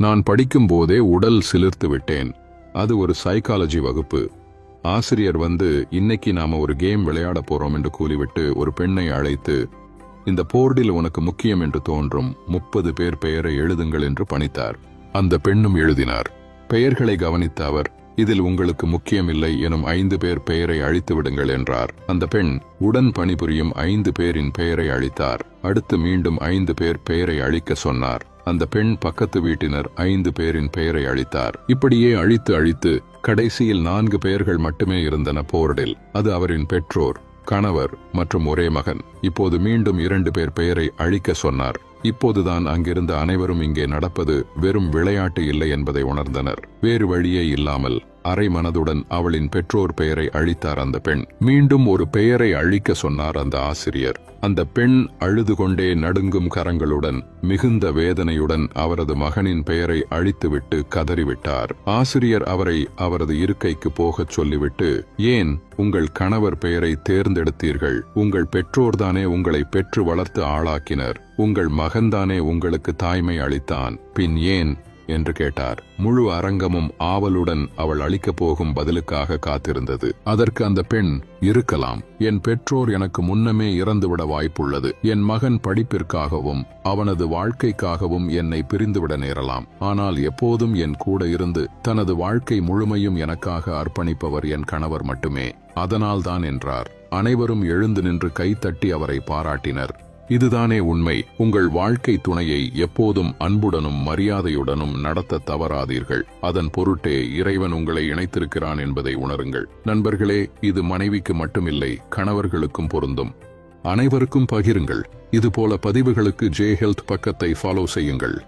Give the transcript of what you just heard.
நான் படிக்கும் போதே உடல் சிலிர்த்து விட்டேன். அது ஒரு சைக்காலஜி வகுப்பு. ஆசிரியர் வந்து இன்னைக்கு நாம ஒரு கேம் விளையாட போறோம் என்று கூறிவிட்டு ஒரு பெண்ணை அழைத்து இந்த போர்டில் உனக்கு முக்கியம் என்று தோன்றும். முப்பது பேர் பெயரை எழுதுங்கள் என்று பணித்தார். அந்த பெண்ணும் எழுதினார் பெயர்களை கவனித்த அவர் இதில் உங்களுக்கு முக்கியமில்லை எனும் ஐந்து பேர் பெயரை அழித்து விடுங்கள் என்றார். அந்த பெண் உடன் பணிபுரியும் ஐந்து பேரின் பெயரை அழித்தார். அடுத்து மீண்டும் ஐந்து பேர் பெயரை அழிக்க சொன்னார். அந்த பெண் பக்கத்து வீட்டினர் ஐந்து பேரின் பெயரை அழித்தார். இப்படியே அழித்து அழித்து கடைசியில் நான்கு பெயர்கள் மட்டுமே இருந்தன போர்டில். அது அவரின் பெற்றோர் கணவர் மற்றும் ஒரே மகன். இப்போது மீண்டும் இரண்டு பேர் பெயரை அழிக்க சொன்னார். இப்போதுதான் அங்கிருந்த அனைவரும் இங்கே நடப்பது வெறும் விளையாட்டு இல்லை என்பதை உணர்ந்தனர். வேறு வழியே இல்லாமல் அரை மனதுடன் அவளின் பெற்றோர் பெயரை அழித்தார் அந்த பெண். மீண்டும் ஒரு பெயரை அழிக்க சொன்னார் அந்த ஆசிரியர். அந்த பெண் அழுது கொண்டே நடுங்கும் கரங்களுடன் மிகுந்த வேதனையுடன் அவரது மகனின் பெயரை அழித்துவிட்டு கதறிவிட்டார். ஆசிரியர் அவரை அவரது இருக்கைக்கு போகச் சொல்லிவிட்டு ஏன் உங்கள் கணவர் பெயரை தேர்ந்தெடுத்தீர்கள்? உங்கள் பெற்றோர்தானே உங்களை பெற்று வளர்த்து ஆளாக்கினர். உங்கள் மகன்தானே உங்களுக்கு தாய்மை அளித்தான். பின் ஏன் என்று கேட்டார். முழு அரங்கமும் ஆவலுடன் அவள் அளிக்கப் போகும் பதிலுக்காக காத்திருந்தது. அதற்கு அந்த பெண் இருக்கலாம். என் பெற்றோர் எனக்கு முன்னமே இறந்துவிட வாய்ப்புள்ளது. என் மகன் படிப்பிற்காகவும் அவனது வாழ்க்கைக்காகவும் என்னை பிரிந்துவிட நேரலாம். ஆனால் எப்போதும் என் கூட இருந்து தனது வாழ்க்கை முழுமையும் எனக்காக அர்ப்பணிப்பவர் என் கணவர் மட்டுமே. அதனால்தான் என்றார். அனைவரும் எழுந்து நின்று கைத்தட்டி அவரை பாராட்டினர். இதுதானே உண்மை. உங்கள் வாழ்க்கை துணையை எப்போதும் அன்புடனும் மரியாதையுடனும் நடத்த தவறாதீர்கள். அதன் பொருட்டே இறைவன் உங்களை இணைத்திருக்கிறான் என்பதை உணருங்கள். நண்பர்களே இது மனைவிக்கு மட்டுமில்லை கணவர்களுக்கும் பொருந்தும். அனைவருக்கும் பகிருங்கள். இதுபோல பதிவுகளுக்கு ஜே ஹெல்த் பக்கத்தை ஃபாலோ செய்யுங்கள்.